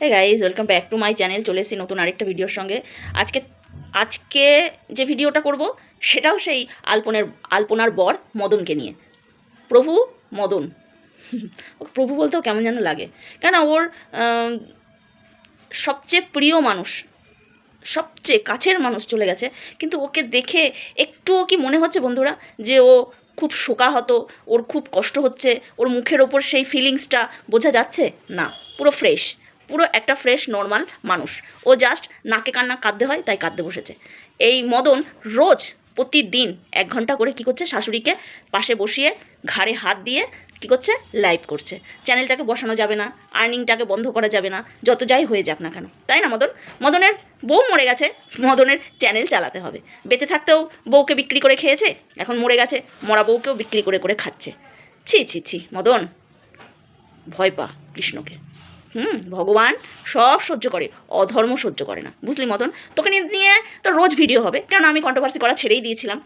Hey guys welcome back to my channel চলে এসেছি নতুন আরেকটা ভিডিওর সঙ্গে। আজকে আজকে যে ভিডিওটা করব, সেটাও সেই আলপনের, আলপনার বর মদনকে নিয়ে। প্রভু মদন। প্রভু বলতেও কেমন যেন লাগে। কেন ওর সবচেয়ে প্রিয় মানুষ, সবচেয়ে কাছের মানুষ চলে গেছে। কিন্তু ওকে দেখে একটুও কি মনে হচ্ছে বন্ধুরা, যে ও খুব শোকাহত, ওর খুব কষ্ট হচ্ছে, ওর মুখের ওপর সেই ফিলিংসটা বোঝা যাচ্ছে? না, পুরো ফ্রেশ পুরো একটা ফ্রেশ নর্মাল মানুষ। ও জাস্ট নাকে কান্না কাঁদতে হয়, তাই কাঁদতে বসেছে। এই মদন রোজ প্রতিদিন এক ঘণ্টা করে কি করছে, শাশুড়িকে পাশে বসিয়ে ঘাড়ে হাত দিয়ে কি করছে লাইভ করছে। চ্যানেলটাকে বসানো যাবে না আর্নিংটাকে বন্ধ করা যাবে না, যত যাই হয়ে যাক না কেন। তাই না, মদন? মদনের বউ মরে গেছে, মদনের চ্যানেল চালাতে হবে। বেঁচে থাকতেও বউকে বিক্রি করে খেয়েছে, এখন মরে গেছে, মরা বউকেও বিক্রি করে করে খাচ্ছে। ছি ছি ছি, মদন। ভয় পা কৃষ্ণকে। হুম, ভগবান সব সহ্য করে, অধর্ম সহ্য করে না। বুঝলি মতন? তোকে নিয়ে তো রোজ ভিডিও হবে। কেন আমি কন্ট্রোভার্সি করা ছেড়েই দিয়েছিলাম।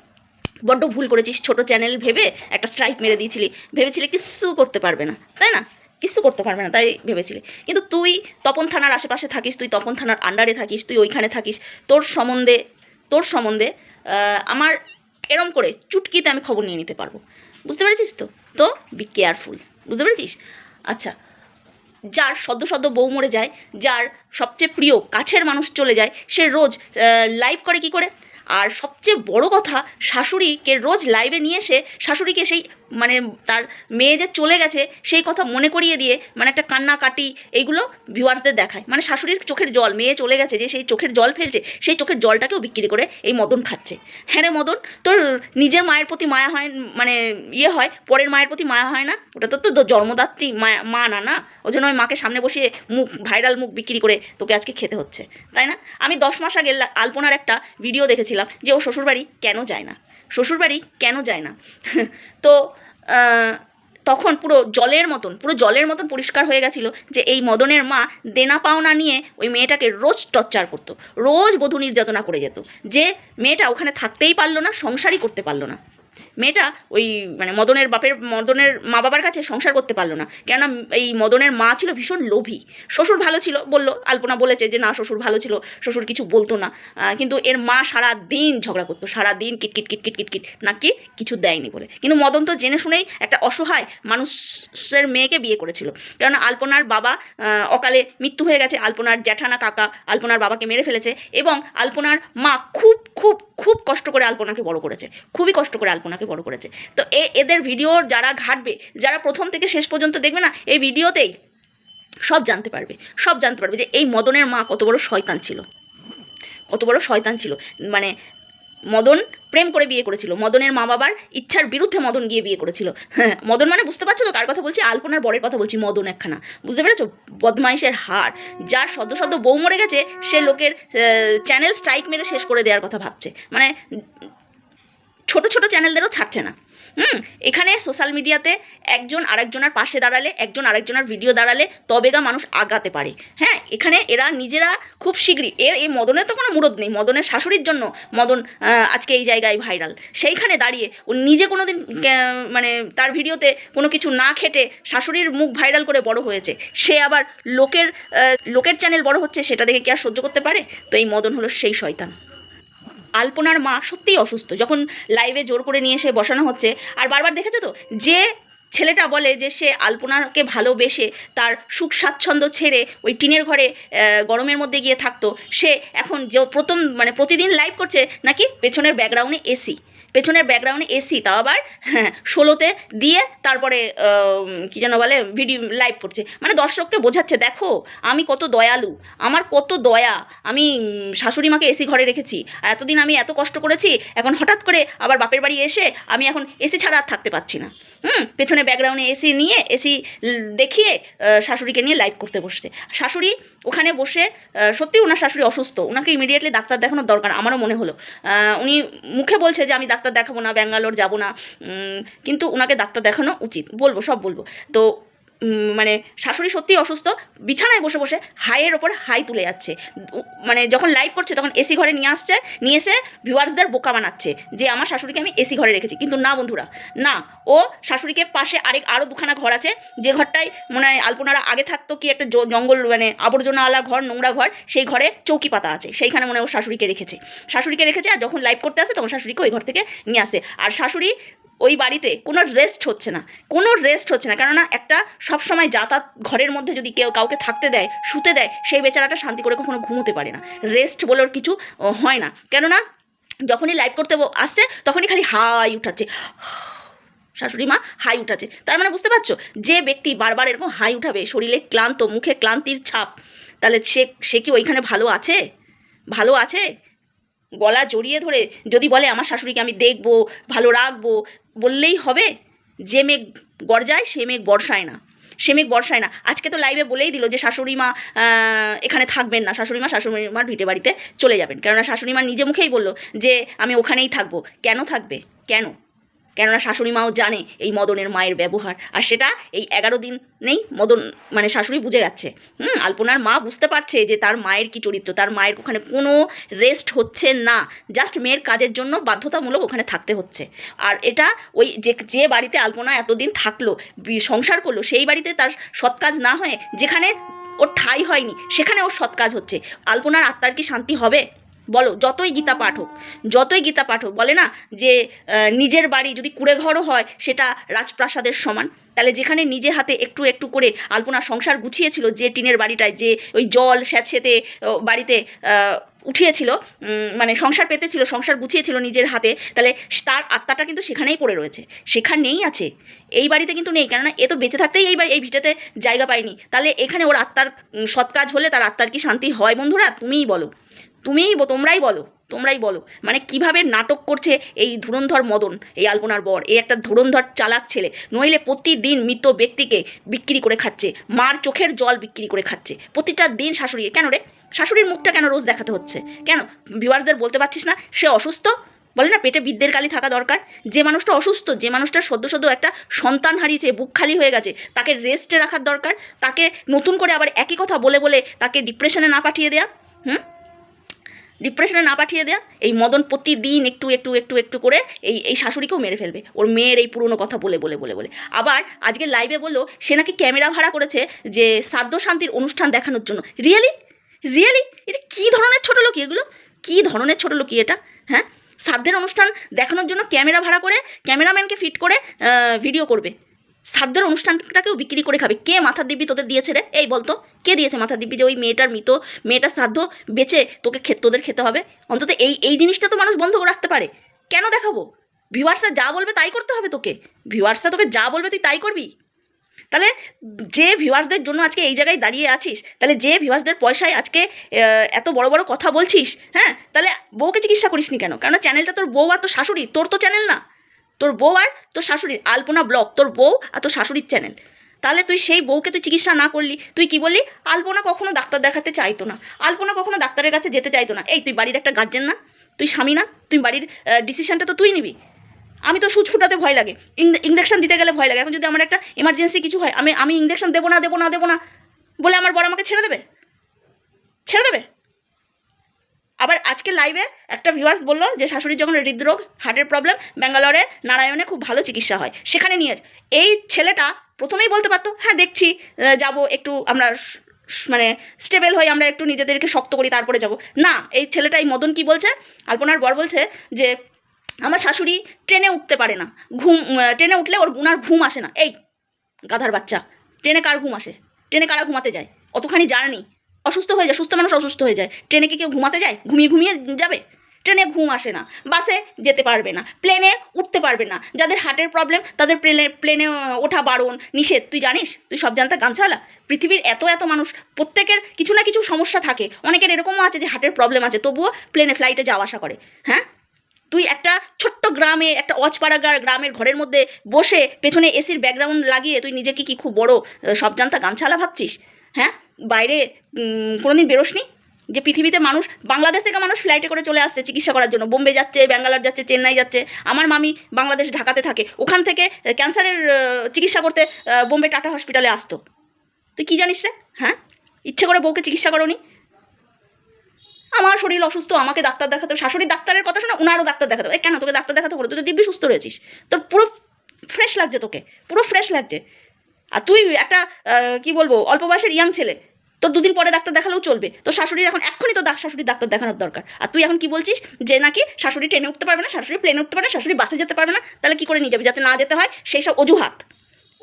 বড্ড ভুল করেছিস, ছোট চ্যানেল ভেবে একটা স্ট্রাইক মেরে দিয়েছিলি। ভেবেছিলি কিচ্ছু করতে পারবে না, তাই না? কিচ্ছু করতে পারবে না, তাই ভেবেছিলি। কিন্তু তুই তপন থানার আশেপাশে থাকিস, তুই তপন থানার আন্ডারে থাকিস, তুই ওইখানে থাকিস। তোর সম্বন্ধে তোর সম্বন্ধে আমার এরম করে চুটকিতে আমি খবর নিয়ে নিতে পারব। বুঝতে পেরেছিস তো? তো বি কেয়ারফুল বুঝতে পেরেছিস? আচ্ছা যার সদ্য সদ্য বউ মরে যায়, যার সবচেয়ে প্রিয় কাছের মানুষ চলে যায়, সে রোজ লাইভ করে কি করে? আর সবচেয়ে বড় কথা, শাশুড়িকে রোজ লাইভে নিয়ে এসে, শাশুড়িকে সেই মানে তার মেয়ে যে চলে গেছে, সেই কথা মনে করিয়ে দিয়ে মানে একটা কান্নাকাটি এইগুলো ভিউয়ার্সদের দেখায়। মানে শাশুড়ির চোখের জল, মেয়ে চলে গেছে যে সেই চোখের জল ফেলছে, সেই চোখের জলটাকেও বিক্রি করে এই মদন খাচ্ছে। হ্যাঁ রে মদন, তোর নিজের মায়ের প্রতি মায়া হয় মানে ইয়ে হয়, পরের মায়ের প্রতি মায়া হয় না? ওটা তো তো জন্মদাত্রী মা না না? ওই জন্য ওই মাকে সামনে বসিয়ে মুখ, ভাইরাল মুখ বিক্রি করে তোকে আজকে খেতে হচ্ছে। তাই না? আমি দশ মাস আগে আলপনার একটা ভিডিও দেখেছিলাম যে ও শ্বশুরবাড়ি কেন যায় না? শ্বশুরবাড়ি কেন যায় না? তো তখন পুরো জলের মতন, পুরো জলের মতন পরিষ্কার হয়ে গেছিল যে এই মদনের মা দেনা পাওনা নিয়ে ওই মেয়েটাকে রোজ টর্চার করতো, রোজ বধূ নির্যাতনা করে যেত। যে মেয়েটা ওখানে থাকতেই পারল না, সংসারই করতে পারল না। মেয়েটা ওই মানে মদনের বাপের, মদনের মা বাবার কাছে সংসার করতে পারল না। কেননা এই মদনের মা ছিল ভীষণ লোভী। শ্বশুর ভালো ছিল বলল, আলপনা বলেছে যে, না, শ্বশুর ভালো ছিল, শ্বশুর কিছু বলতো না। কিন্তু এর মা সারা দিন ঝগড়া করতো সারা দিন কিটকিট কিটকিট কিটকিট, নাকি কিছু দেয়নি বলে। কিন্তু মদন তো জেনে শুনেই একটা অসহায় মানুষের মেয়েকে বিয়ে করেছিল। কেননা আলপনার বাবা অকালে মৃত্যু হয়ে গেছে, আলপনার জ্যাঠানা কাকা আলপনার বাবাকে মেরে ফেলেছে এবং আলপনার মা খুব খুব খুব কষ্ট করে আলপনাকে বড় করেছে। খুবই কষ্ট করে আলপনাকে বড় করেছে। তো এ, এদের ভিডিও যারা ঘাটবে, যারা প্রথম থেকে শেষ পর্যন্ত দেখবে না, এই ভিডিওতেই সব জানতে পারবে। সব জানতে পারবে যে এই মদনের মা কত বড় শয়তান ছিল। কত বড় শয়তান ছিল। মানে মদন প্রেম করে বিয়ে করেছিল। মদনের মা বাবার ইচ্ছার বিরুদ্ধে মদন গিয়ে বিয়ে করেছিল। হ্যাঁ মদন মানে বুঝতে পারছ তো? কার কথা বলছি, আলপনার বরের কথা বলছি, মদন একখানা। বুঝতে পেরেছ? বদমাইশের হার যার সদ্য সদ্য বউ মরে গেছে, সে লোকের চ্যানেল স্ট্রাইক মেরে শেষ করে দেওয়ার কথা ভাবছে। মানে ছোট ছোট চ্যানেলদেরও ছাড়ছে না। হুম, এখানে সোশ্যাল মিডিয়াতে একজন আরেকজনের পাশে দাঁড়ালে, একজন আরেকজনের ভিডিও দাঁড়ালে তবেগা মানুষ আগাতে পারে। হ্যাঁ এখানে এরা নিজেরা খুব শীঘ্রই এর এই মদনের তো কোনো মুরদ নেই, মদনের শাশুড়ির জন্য মদন আজকে এই জায়গায় ভাইরাল সেইখানে দাঁড়িয়ে ও নিজে কোনো দিন মানে তার ভিডিওতে কোনো কিছু না খেটে শাশুড়ির মুখ ভাইরাল করে বড় হয়েছে। সে আবার লোকের লোকের চ্যানেল বড় হচ্ছে, সেটা দেখে কি আর সহ্য করতে পারে? তো এই মদন হলো সেই শয়তান। আলপনার মা সত্যিই অসুস্থ। যখন লাইভে জোর করে নিয়ে এসে বসানো হচ্ছে, আর বারবার দেখেছ তো? যে ছেলেটা বলে যে সে আলপনাকে ভালোবেসে তার সুখ স্বাচ্ছন্দ্য ছেড়ে ওই টিনের ঘরে গরমের মধ্যে গিয়ে থাকতো, সে এখন যে প্রথম মানে প্রতিদিন লাইভ করছে, নাকি পেছনের ব্যাকগ্রাউন্ডে এসি পেছনের ব্যাকগ্রাউন্ডে এসি তাও আবার হ্যাঁ ষোলোতে দিয়ে তারপরে কী যেন বলে ভিডিও লাইভ করছে। মানে দর্শককে বোঝাচ্ছে, দেখো, আমি কত দয়ালু, আমার কত দয়া, আমি শাশুড়ি মাকে এসি ঘরে রেখেছি, আর এতদিন আমি এত কষ্ট করেছি, এখন হঠাৎ করে আবার বাপের বাড়ি এসে আমি এখন এসি ছাড়া আর থাকতে পারছি না। হুম, পেছনে ব্যাকগ্রাউন্ডে এসি নিয়ে এসি দেখিয়ে শাশুড়িকে নিয়ে লাইভ করতে বসছে। শাশুড়ি ওখানে বসে সত্যি ওনার শাশুড়ি অসুস্থ। ওনাকে ইমিডিয়েটলি ডাক্তার দেখানোর দরকার, আমারও মনে হলো। উনি মুখে বলছে যে, আমি ডাক্তার দেখাবো না, ব্যাঙ্গালোর যাব না। কিন্তু ওনাকে ডাক্তার দেখানো উচিত। বলব, সব বলব। তো মানে শাশুড়ি সত্যিই অসুস্থ, বিছানায় বসে বসে হাইয়ের ওপর হাই তুলে যাচ্ছে। মানে যখন লাইভ করছে তখন এসি ঘরে নিয়ে আসছে, নিয়ে এসে ভিউয়ার্সদের বোকা বানাচ্ছে যে আমার শাশুড়িকে আমি এসি ঘরে রেখেছি। কিন্তু না বন্ধুরা, না, ও শাশুড়িকে পাশে আরেক আরও দুখানা ঘর আছে, যে ঘরটায় মনে হয় আলপনারা আগে থাকতো কি একটা জঙ্গল মানে আবর্জনাওয়ালা ঘর, নোংরা ঘর, সেই ঘরে চৌকি পাতা আছে, সেইখানে মনে হয় ও শাশুড়িকে রেখেছে। শাশুড়িকে রেখেছে আর যখন লাইভ করতে আসে তখন শাশুড়িকে ওই ঘর থেকে নিয়ে আসে। আর শাশুড়ি ওই বাড়িতে কোনো রেস্ট হচ্ছে না। কোনো রেস্ট হচ্ছে না। কেননা একটা সবসময় যাতায়াত ঘরের মধ্যে যদি কেউ কাউকে থাকতে দেয়, শুতে দেয়, সেই বেচারাটা শান্তি করে কখনো ঘুমোতে পারে না। রেস্ট বলে ওর কিছু হয় না। কেননা যখনই লাইভ করতে আসছে, তখনই খালি হাই উঠাচ্ছে। শাশুড়ি মা হাই উঠাচ্ছে। তার মানে বুঝতে পারছ? যে ব্যক্তি বারবার এরকম হাই উঠাবে, শরীরে ক্লান্ত, মুখে ক্লান্তির ছাপ, তাহলে সে সে কি ওইখানে ভালো আছে? ভালো আছে? গলা জড়িয়ে ধরে যদি বলে, আমার শাশুড়িকে আমি দেখব, ভালো রাখব বললেই হবে, যে মেঘ গরজায় সে মেঘ বর্ষায় না। সে মেঘ বর্ষায় না। আজকে তো লাইভে বলেই দিল যে শাশুড়ি মা এখানে থাকবেন না। শাশুড়ি মা শাশুড়ি মার ভিটে বাড়িতে চলে যাবেন। কেননা শাশুড়ি মা নিজে মুখেই বলল যে, আমি ওখানেই থাকব। কেন থাকবে? কেন? কেননা শাশুড়ি মাও জানে এই মদনের মায়ের ব্যবহার। আর সেটা এই এগারো দিন নেই মদন মানে শাশুড়ি বুঝে যাচ্ছে। হুম, আলপনার মা বুঝতে পারছে যে তার মায়ের কি চরিত্র, তার মায়ের ওখানে কোনো রেস্ট হচ্ছে না। জাস্ট মেয়ের কাজের জন্য বাধ্যতামূলক ওখানে থাকতে হচ্ছে। আর এটা ওই যে যে বাড়িতে আলপনা এতদিন থাকল সংসার করল, সেই বাড়িতে তার সৎ কাজ না হয়ে যেখানে ওর ঠাই হয়নি, সেখানে ওর সৎ কাজ হচ্ছে। আলপনার আত্মার কি শান্তি হবে? বলো যতই গীতা পাঠ হোক যতই গীতা পাঠ হোক বলে না যে নিজের বাড়ি যদি কুড়ে ঘরও হয় সেটা রাজপ্রাসাদের সমান। তাহলে যেখানে নিজে হাতে একটু একটু করে আলপনা সংসার গুছিয়েছিল যে টিনের বাড়িটায় যে ওই জল স্যাঁতসেতে বাড়িতে উঠিয়েছিল মানে সংসার পেতেছিল সংসার গুছিয়েছিল নিজের হাতে তাহলে তার আত্মাটা কিন্তু সেখানেই পড়ে রয়েছে। সেখানেই আছে। এই বাড়িতে কিন্তু নেই কেননা এ তো বেঁচে থাকতেই এই বাড়ি এই ভিটাতে জায়গা পায়নি। তাহলে এখানে ওর আত্মার সৎ কাজ হলে তার আত্মার কি শান্তি হয় বন্ধুরা? তুমিই বলো। তুমিই তোমরাই বলো তোমরাই বলো। মানে কীভাবে নাটক করছে এই ধুরন্ধর মদন, এই আলপনার বর, এই একটা ধুরন্ধর চালাক ছেলে। নইলে প্রতিদিন মৃত ব্যক্তিকে বিক্রি করে খাচ্ছে, মার চোখের জল বিক্রি করে খাচ্ছে। প্রতিটা দিন শাশুড়ি কেন রে? শাশুড়ির মুখটা কেন রোজ দেখাতে হচ্ছে? কেন? ভিউয়ার্সদের বলতে পারছিস না, সে অসুস্থ? বলে না, পেটে বিদ্যের কালি থাকা দরকার? যে মানুষটা অসুস্থ, যে মানুষটা সদ্য সদ্য একটা সন্তান হারিয়েছে, বুক খালি হয়ে গেছে, তাকে রেস্টে রাখার দরকার? তাকে নতুন করে আবার একই কথা বলে বলে তাকে ডিপ্রেশনে না পাঠিয়ে দেয়া? হুম? ডিপ্রেশনে না পাঠিয়ে দেয়া, এই মদন প্রতিদিন একটু একটু একটু একটু করে এই এই শাশুড়িকেও মেরে ফেলবে। ওর মেয়ের এই পুরনো কথা বলে বলে বলে বলে। আবার আজকে লাইভে বলল, সে নাকি ক্যামেরা ভাড়া করেছে যে সাদ্য শান্তির অনুষ্ঠান দেখানোর জন্য। রিয়েলি রিয়েলি এটা কী ধরনের ছোটো লোকি এগুলো? কী ধরনের ছোটো লোকি এটা? হ্যাঁ? সাধ্যের অনুষ্ঠান দেখানোর জন্য ক্যামেরা ভাড়া করে ক্যামেরাম্যানকে ফিট করে ভিডিও করবে। সাধ্যের অনুষ্ঠানটাকেও বিক্রি করে খাবে। কে মাথার দিব্যি তোদের দিয়েছে রে? এই বলতো। কে দিয়েছে মাথার দিব্যি যে ওই মেয়েটার মৃত মেয়েটার শ্রাদ্ধ বেচে তোকে খে তোদের খেতে হবে? অন্তত এই এই জিনিসটা তো মানুষ বন্ধ করে রাখতে পারে। কেন দেখাবো? ভিউয়ার্সরা যা বলবে তাই করতে হবে তোকে। ভিউয়ার্সরা তোকে যা বলবে তুই তাই করবি। তাহলে যে ভিউয়ার্সদের জন্য আজকে এই জায়গায় দাঁড়িয়ে আছিস, তাহলে যে ভিউয়ার্সদের পয়সায় আজকে এত বড় বড় কথা বলছিস হ্যাঁ? তাহলে বউকে চিকিৎসা করিসনি কেন? কেন চ্যানেলটা তোর বউ আর তোর শাশুড়ি, তোর তো চ্যানেল না। তোর বউ আর তোর শাশুড়ির, আলপনা ব্লগ, তোর বউ আর তোর শাশুড়ির চ্যানেল তাহলে তুই সেই বউকে তুই চিকিৎসা না করলি, তুই কি বললি? আলপনা কখনো ডাক্তার দেখাতে চাইতো না। আলপনা কখনো ডাক্তারের কাছে যেতে চাইতো না। এই, তুই বাড়ির একটা গার্জেন না? তুই স্বামী না? তুই বাড়ির ডিসিশানটা তো তুই নিবি। আমি তো সুচ ফুটাতে ভয় লাগে। ইঞ্জেকশন দিতে গেলে ভয় লাগে। এখন যদি আমার একটা এমার্জেন্সি কিছু হয়, আমি আমি ইঞ্জেকশন দেবো না দেবো না দেবো না বলে আমার বড় আমাকে ছেড়ে দেবে? ছেড়ে দেবে? আবার আজকে লাইভে একটা ভিউয়ার্স বলল যে শাশুড়ির যখন হৃদরোগ হার্টের প্রবলেম ব্যাঙ্গালোরে নারায়ণে খুব ভালো চিকিৎসা হয়। সেখানে নিয়ে এই ছেলেটা প্রথমেই বলতে পারতো হ্যাঁ দেখছি যাব একটু আমরা মানে স্টেবল হয়ে আমরা একটু নিজেদেরকে শক্ত করি, তারপরে যাব। না, এই ছেলেটা, এই মদন কি বলছে? আলপনার বর বলছে যে, আমার শাশুড়ি ট্রেনে উঠতে পারে না। ঘুম ট্রেনে উঠলে ওর গুনার ঘুম আসে না। এই গাধার বাচ্চা, ট্রেনে কার ঘুম আসে? ট্রেনে কারা ঘুমাতে যায়? অতখানি জার্নি। অসুস্থ হয়ে যায়, সুস্থ মানুষ অসুস্থ হয়ে যায়। ট্রেনে কি কেউ ঘুমাতে যায়? ঘুমিয়ে ঘুমিয়ে যাবে? ট্রেনে ঘুম আসে না। বাসে যেতে পারবে না। প্লেনে উঠতে পারবে না। যাদের হার্টের প্রবলেম, তাদের প্লেনে প্লেনে ওঠা বারণ, নিষেধ। তুই জানিস? তুই সব জানতে গামছালা পৃথিবীর এত এত মানুষ, প্রত্যেকের কিছু না কিছু সমস্যা থাকে। অনেকের এরকমও আছে যে হার্টের প্রবলেম আছে, তবুও প্লেনে ফ্লাইটে যাওয়া আসা করে। হ্যাঁ? তুই একটা ছোট্ট গ্রামে, একটা অজপাড়া গ্রামের ঘরের মধ্যে বসে পেছনে এসির ব্যাকগ্রাউন্ড লাগিয়ে তুই নিজেকে কি খুব বড় সব জানতা গামছালা ভাবছিস? হ্যাঁ? বাইরে উম, কোনোদিন বেরোসনি? যে পৃথিবীতে মানুষ বাংলাদেশ থেকে মানুষ ফ্লাইটে করে চলে আসছে চিকিৎসা করার জন্য। বোম্বে যাচ্ছে ব্যাঙ্গালোর যাচ্ছে চেন্নাই যাচ্ছে। আমার মামি বাংলাদেশ ঢাকাতে থাকে। ওখান থেকে ক্যান্সারের চিকিৎসা করতে বোম্বে টাটা হসপিটালে আসতো। তুই কী জানিস রে? হ্যাঁ? ইচ্ছে করে বউকে চিকিৎসা করনি? আমার শরীর অসুস্থ আমাকে ডাক্তার দেখাতে হবে। শাশুড়ির ডাক্তারের কথা শুনে ওনারও ডাক্তার দেখাতে হবে। কেন তোকে ডাক্তার দেখাতে হবে? তুই তো দিব্যি সুস্থ রয়েছিস। তোর পুরো ফ্রেশ লাগছে তোকে। পুরো ফ্রেশ লাগছে। আর তুই একটা কি বলব, অল্প বয়সের ইয়াং ছেলে, তোর দুদিন পরে ডাক্তার দেখালেও চলবে। তোর শাশুড়ির এখন এক্ষুনি তো শাশুড়ির ডাক্তার দেখানোর দরকার। আর তুই এখন কি বলছিস? যে নাকি শাশুড়ি ট্রেনে উঠতে পারবে না, শাশুড়ি প্লেনে উঠতে পারবে না, শাশুড়ি বাসে যেতে পারবে না, তাহলে কি করে নিয়ে যাবে? যাতে না যেতে হয় সেই সব অজুহাত।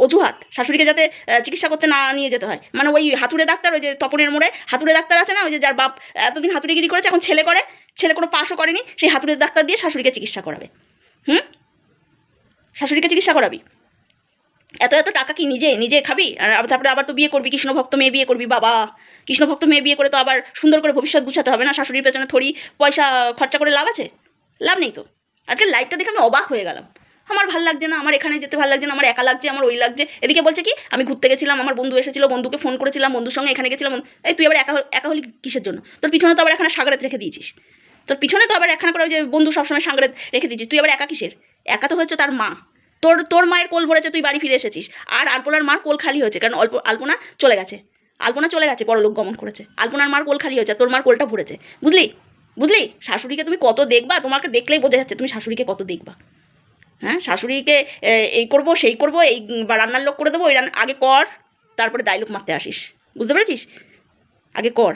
অজুহাত। শাশুড়িকে যাতে চিকিৎসা করতে না নিয়ে যেতে হয়। মানে ওই হাতুড়ে ডাক্তার, ওই যে তপনের মোড়ে, হাতুড়ে ডাক্তার আছে না, ওই যে যার বাপ এতদিন হাতুড়িগিরি করেছে, এখন ছেলে করে, ছেলে কোনো পাশও করেনি, সেই হাতুড়ে ডাক্তার দিয়ে শাশুড়িকে চিকিৎসা করাবে। হুম? শাশুড়িকে চিকিৎসা করাবি। এত এত টাকা কি নিজে নিজে খাবি? আর তারপরে আবার তো বিয়ে করবি, কৃষ্ণভক্ত মেয়ে বিয়ে করবি, বাবা। কৃষ্ণভক্ত মেয়ে বিয়ে করে তো আবার সুন্দর করে ভবিষ্যৎ গুছাতে হবে না? শাশুড়ির পেছনে থরি পয়সা, খরচা করে লাভ আছে? লাভ নেই তো। আজকে লাইফটা দেখে আমি অবাক হয়ে গেলাম। আমার ভালো লাগছে না, আমার এখানে যেতে ভালো লাগছে না, আমার একা লাগছে, আমার ওই লাগছে। এদিকে বলছে কি, আমি ঘুরতে গেছিলাম, আমার বন্ধু এসেছিল, বন্ধুকে ফোন করেছিলাম, বন্ধুর সঙ্গে এখানে গেছিলাম। এই তুই আবার একা একা হলি কিসের জন্য? তোর পিছনে তো আবার এখানে সাগরেত রেখে দিয়েছিস। তোর পিছনে তো আবার একখানা করে ওই যে বন্ধু সবসময় সাগরেত রেখে দিয়েছিস। তুই আবার একা কিসের? একা তো হচ্ছে তার মা। তোর তোর মায়ের কোল ভরেছে, তুই বাড়ি ফিরে এসেছিস। আর আলপনার মার কোল খালি হয়েছে, কারণ অল্প, আলপনা চলে গেছে। আলপনা চলে গেছে পরলোক গমন করেছে। আলপনার মার কোল খালি হয়েছে তোর মার কোলটা ভরেছে। বুঝলি? বুঝলি? শাশুড়িকে তুমি কত দেখবা, তোমাকে দেখলেই বোঝা যাচ্ছে তুমি শাশুড়িকে কত দেখবা। হ্যাঁ শাশুড়িকে এই করব, সেই করব, এই রান্নার লোক করে দেবো, এই রান্না আগে কর, তারপরে ডায়লগ মারতে আসিস। বুঝতে পেরেছিস? আগে কর।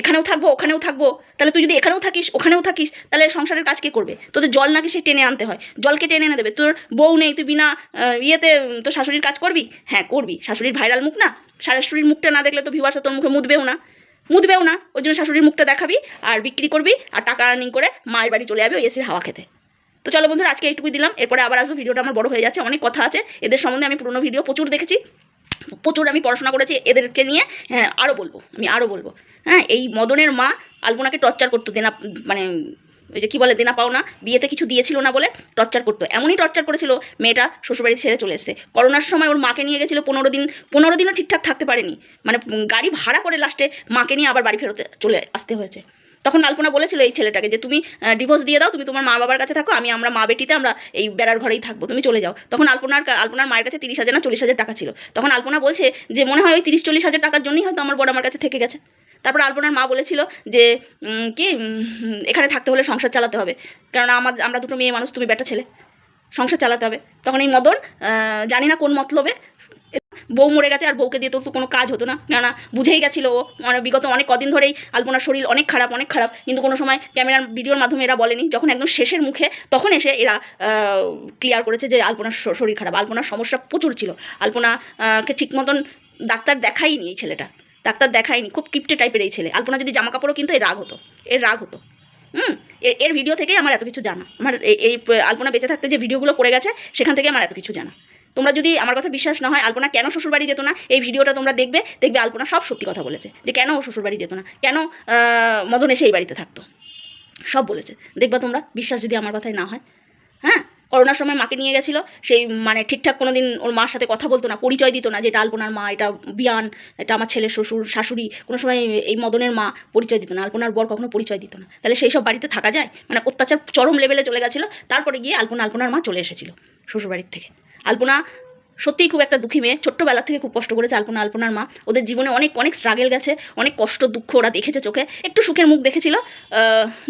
এখানেও থাকব, ওখানেও থাকব। তাহলে তুই যদি এখানেও থাকিস, ওখানেও থাকিস, তাহলে সংসারের কাজ কে করবে? তোদের জল নাকি সে টেনে আনতে হয়? জলকে টেনে এনে দেবে। তোর বউ নেই, তুই বিনা ইয়েতে তোর শাশুড়ির কাজ করবি? হ্যাঁ করবি। শাশুড়ির ভাইরাল মুখ না? শাশুড়ির মুখটা না দেখলে তো ভিউয়ার্সে তোর মুখে মুদবেও না। মুদবেও না। ওই জন্য শাশুড়ির মুখটা দেখাবি আর বিক্রি করবি আর টাকা আর্নিং করে মায়ের বাড়ি চলে যাবে ওই এসির হাওয়া খেতে। তো চলো বন্ধুরা, আজকে এইটুকুই দিলাম। এরপরে আবার আসব। ভিডিওটা আমার বড় হয়ে যাচ্ছে। অনেক কথা আছে। এদের সম্বন্ধে আমি পুরোনো ভিডিও প্রচুর দেখেছি। প্রচুর আমি পড়াশোনা করেছি, এদেরকে নিয়ে হ্যাঁ আরও বলব, আমি আরও বলব। হ্যাঁ এই মদনের মা আলপনাকে টর্চার করতো, দেনা মানে ওই যে কী বলে, দেনা পাওনা, বিয়েতে কিছু দিয়েছিল না বলে টর্চার করতো। এমনই টর্চার করেছিল মেয়েটা শ্বশুরবাড়ি ছেড়ে চলে এসছে। করোনার সময় ওর মাকে নিয়ে গেছিল পনেরো দিন, পনেরো দিনও ঠিকঠাক থাকতে পারেনি। মানে গাড়ি ভাড়া করে লাস্টে মাকে নিয়ে আবার বাড়ি ফেরোতে চলে আসতে হয়েছে। তখন আলপনা বলেছিল এই ছেলেটাকে যে, তুমি ডিভোর্স দিয়ে দাও, তুমি তোমার মা বাবার কাছে থাকো, আমি আমরা মা বেটিতে আমরা এই বেড়ার ঘরেই থাকব, তুমি চলে যাও। তখন আলপনার আলপনার মায়ের কাছে তিরিশ হাজার না চল্লিশ হাজার টাকা ছিল। তখন আলপনা বলছে যে, মনে হয় ওই তিরিশ চল্লিশ হাজার টাকার জন্যই হয়তো আমার বড় আমার কাছে থেকে গেছে। তারপর আলপনার মা বলেছিল যে কি এখানে থাকতে হলে সংসার চালাতে হবে। কারণ আমার, আমরা দুটো মেয়ে মানুষ, তুমি বেটা ছেলে। সংসার চালাতে হবে। তখন এই মদন জানি না কোন মতলবে বউ মরে গেছে আর বউকে দিয়ে তো কোনো কাজ হতো না। কেননা বুঝেই গেছিল ও। মানে বিগত অনেক কদিন ধরেই আলপনার শরীর অনেক খারাপ অনেক খারাপ। কিন্তু কোনো সময় ক্যামেরার ভিডিওর মাধ্যমে এরা বলেনি। যখন একদম শেষের মুখে তখন এসে এরা ক্লিয়ার করেছে যে আলপনার শরীর খারাপ। আলপনার সমস্যা প্রচুর ছিল। আলপনা কে ঠিক মতন ডাক্তার দেখাইনি এই ছেলেটা। ডাক্তার দেখায়নি খুব কিপটে টাইপের এই ছেলে। আলপনা যদি জামা কাপড়ও কিন্তু, এর রাগ হতো। এর রাগ হতো। হুম? এর ভিডিও থেকেই আমার এত কিছু জানা। আমার এই, আলপনা বেঁচে থাকতে যে ভিডিওগুলো করে গেছে, সেখান থেকে আমার এত কিছু জানা। তোমরা যদি আমার কথা বিশ্বাস না হয়, আলপনা কেন শ্বশুরবাড়ি যেত না? এই ভিডিওটা তোমরা দেখবে দেখবে আলপনা সব সত্যি কথা বলেছে যে কেন ও শ্বশুরবাড়ি যেত না? কেন মদন এসে এই বাড়িতে থাকতো? সব বলেছে। দেখবা তোমরা, বিশ্বাস যদি আমার কথাই না হয়। হ্যাঁ? করোনার সময় মাকে নিয়ে গেছিল, সেই মানে ঠিকঠাক কোনো দিন ওর মার সাথে কথা বলতো না, পরিচয় দিত না যে এটা আলপনার মা, এটা বিয়ান, এটা আমার ছেলে শ্বশুর, শাশুড়ি, কোনো সময় এই মদনের মা পরিচয় দিত না, আলপনার বর কখনো পরিচয় দিত না। তাহলে সেই সব বাড়িতে থাকা যায়? মানে অত্যাচার চরম লেভেলে চলে গেছিল, তারপরে গিয়ে আলপনা, আলপনার মা চলে এসেছিল শ্বশুরবাড়ির থেকে। আলপনা সত্যিই খুব একটা দুঃখী মেয়ে। ছোট্টবেলা থেকে খুব কষ্ট করেছে আলপনা, আলপনার মা। ওদের জীবনে অনেক অনেক স্ট্রাগেল গেছে, অনেক কষ্ট, দুঃখ ওরা দেখেছে চোখে। একটু সুখের মুখ দেখেছিল।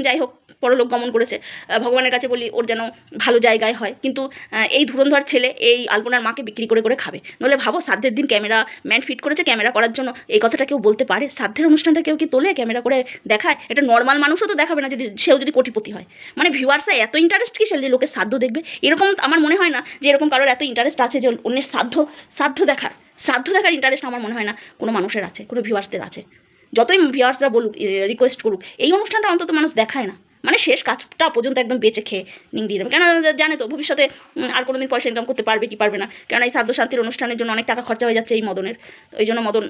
যাই হোক পরলোক গমন করেছে। ভগবানের কাছে বলি, ওর যেন ভালো জায়গায় হয়। কিন্তু এই ধুরন্ধর ছেলে এই আলপনার মাকে বিক্রি করে করে খাবে। নলে ভাবো, সাধ্যের দিন ক্যামেরা ম্যান ফিট করেছে, ক্যামেরা করার জন্য এই কথাটা কেউ বলতে পারে? সাধ্যের অনুষ্ঠানটা কেউ কি তোলে, ক্যামেরা করে দেখায়? এটা নর্মাল মানুষও তো দেখাবে না যদি সেও যদি কোটিপতি হয়। মানে ভিউয়ার্সরা এত ইন্টারেস্ট কিসের যে লোকের সাধ্য দেখবে? এরকম আমার মনে হয় না যে এরকম কারোর এত ইন্টারেস্ট আছে যে অন্যের সাধ্য সাধ্য দেখার সাধ্য দেখার ইন্টারেস্ট আমার মনে হয় না কোনো মানুষের আছে, কোনো ভিউয়ার্সদের আছে। যতই ভিউয়ার্সরা বলুক রিকোয়েস্ট করুক, এই অনুষ্ঠানটা অন্তত মানুষ দেখায় না। মানে শেষ কাজটা পর্যন্ত একদম বেঁচে খেয়ে নিংড়িয়ে দেবে কেন জানে তো, ভবিষ্যতে আর কোনো দিন পয়সা ইনকাম করতে পারবে কি পারবে না। কেন এই সাধ্য শান্তির অনুষ্ঠানের জন্য অনেক টাকা খরচা হয়ে যাচ্ছে এই মদনের। ওই জন্য মদন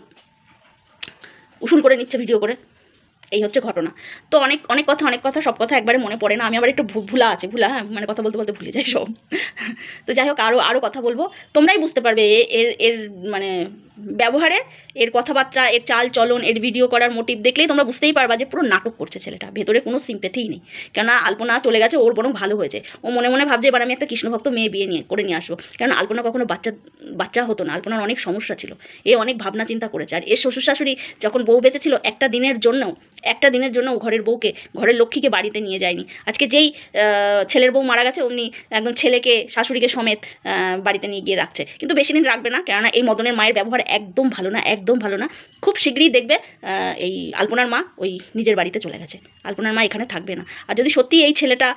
উসুল করে নিচ্ছে ভিডিও করে। এই হচ্ছে ঘটনা। তো অনেক অনেক কথা অনেক কথা, সব কথা একবারে মনে পড়ে না। আমি আবার একটু ভুলা আছে, ভুলা হ্যাঁ মানে কথা বলতে বলতে ভুলে যাই সব। তো যাই হোক আরও আরও কথা বলব। তোমরাই বুঝতে পারবে এর এর মানে ব্যবহারে, এর কথাবার্তা, এর চাল চলন, এর ভিডিও করার মোটিভ দেখলেই তোমরা বুঝতেই পারবা যে পুরো নাটক করছে ছেলেটা। ভেতরে কোনো সিম্পেথিই নেই। কেননা আলপনা চলে গেছে, ওর বরং ভালো হয়েছে। ও মনে মনে ভাবছে, এবার আমি একটা কৃষ্ণভক্ত মেয়ে বিয়ে নিয়ে, করে নিয়ে আসব। কারণ আলপনা কখনো বাচ্চা বাচ্চা হতো না। আলপনার অনেক সমস্যা ছিল। এ অনেক ভাবনা চিন্তা করেছে। আর এর শ্বশুর শাশুড়ি যখন বউ বেঁচে ছিল একটা দিনের জন্য একটা দিনের জন্য ঘরের বউকে, ঘরের লক্ষ্মীকে বাড়িতে নিয়ে যায়নি। আজকে যেই ছেলের বউ মারা গেছে, অমনি একদম ছেলেকে, শাশুড়িকে সমেত বাড়িতে নিয়ে গিয়ে রাখছে। কিন্তু বেশি দিন রাখবে না, কেননা এই মদনের মায়ের ব্যবহার একদম ভালো না, একদম ভালো না। খুব শীঘ্রই দেখবে এই আলপনার মা ওই নিজের বাড়িতে চলে গেছে। আলপনার মা এখানে থাকবে না। আর যদি সত্যি এই ছেলেটা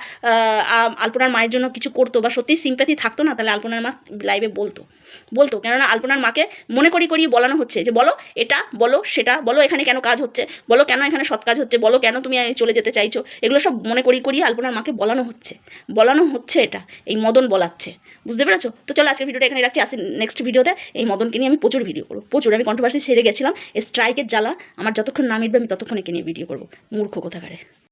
আলপনার মায়ের জন্য কিছু করতো বা সত্যি সিম্প্যাথি থাকতো না, তাহলে আলপনার মা লাইভে বলতো। বলতো, কেননা আলপনার মাকে মনে করি করিয়ে বলানো হচ্ছে যে, বলো, এটা বলো, সেটা বলো, এখানে কেন কাজ হচ্ছে? বলো, কেন এখানে সৎ কাজ হচ্ছে? বলো, কেন তুমি চলে যেতে চাইছো? এগুলো সব মনে করি করিয়ে আলপনার মাকে বলানো হচ্ছে। বলানো হচ্ছে এটা, এই মদন বলাচ্ছে। বুঝতে পেরেছ? তো চলো আজকের ভিডিওটা এখানে রাখছি। আসি নেক্সট ভিডিওতে এই মদনকে নিয়ে আমি প্রচুর ভিডিও করব। প্রচুর, আমি কন্ট্রোভার্সি সেরে গেছিলাম স্ট্রাইকের জ্বালা, আমার যতক্ষণ না মিটবে আমি ততক্ষণ একে নিয়ে ভিডিও করব। মূর্খ কোথাকারে।